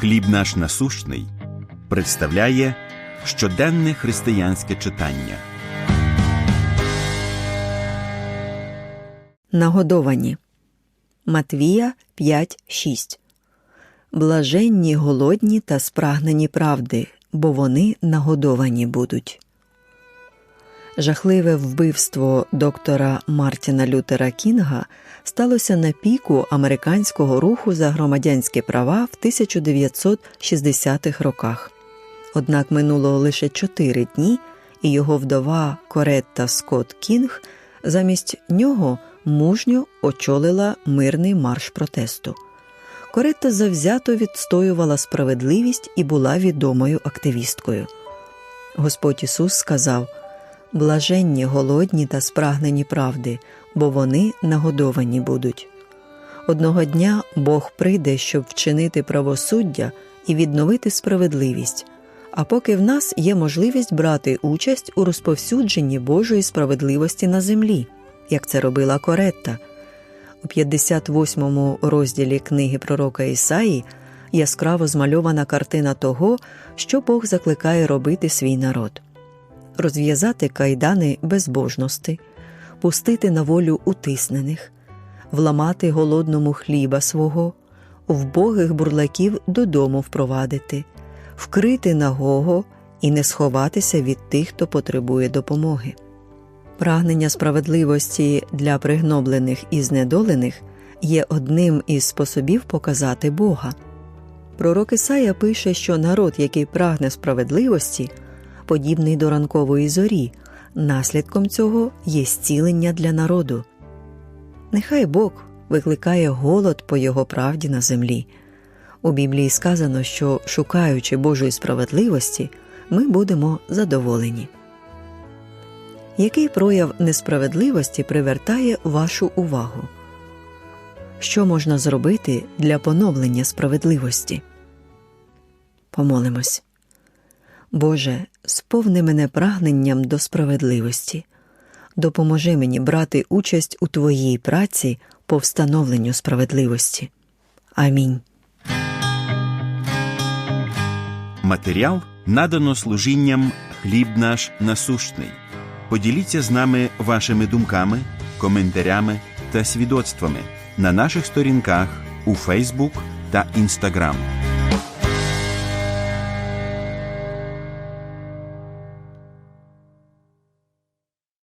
Хліб наш насущний представляє щоденне християнське читання. Нагодовані. Матвія 5.6 Блаженні голодні та спрагнені правди, бо вони нагодовані будуть. Жахливе вбивство доктора Мартіна Лютера Кінга сталося на піку американського руху за громадянські права в 1960-х роках. Однак минуло лише чотири дні, і його вдова Коретта Скотт Кінг замість нього мужньо очолила мирний марш протесту. Коретта завзято відстоювала справедливість і була відомою активісткою. Господь Ісус сказав Блаженні голодні та спрагнені правди, бо вони нагодовані будуть. Одного дня Бог прийде, щоб вчинити правосуддя і відновити справедливість. А поки в нас є можливість брати участь у розповсюдженні Божої справедливості на землі, як це робила Коретта. У 58-му розділі книги пророка Ісаї яскраво змальована картина того, що Бог закликає робити свій народ розв'язати кайдани безбожності, пустити на волю утиснених, вламати голодному хліба свого, вбогих бурлаків додому впровадити, вкрити нагого і не сховатися від тих, хто потребує допомоги. Прагнення справедливості для пригноблених і знедолених є одним із способів показати Бога. Пророк Ісая пише, що народ, який прагне справедливості, подібний до ранкової зорі, наслідком цього є зцілення для народу. Нехай Бог викликає голод по його правді на землі. У Біблії сказано, що, шукаючи Божої справедливості, ми будемо задоволені. Який прояв несправедливості привертає вашу увагу? Що можна зробити для поновлення справедливості? Помолимось. Боже, сповни мене прагненням до справедливості, допоможи мені брати участь у Твоїй праці по встановленню справедливості. Амінь. Матеріал надано служінням хліб наш насущний. Поділіться з нами вашими думками, коментарями та свідоцтвами на наших сторінках у Фейсбук та Інстаграм.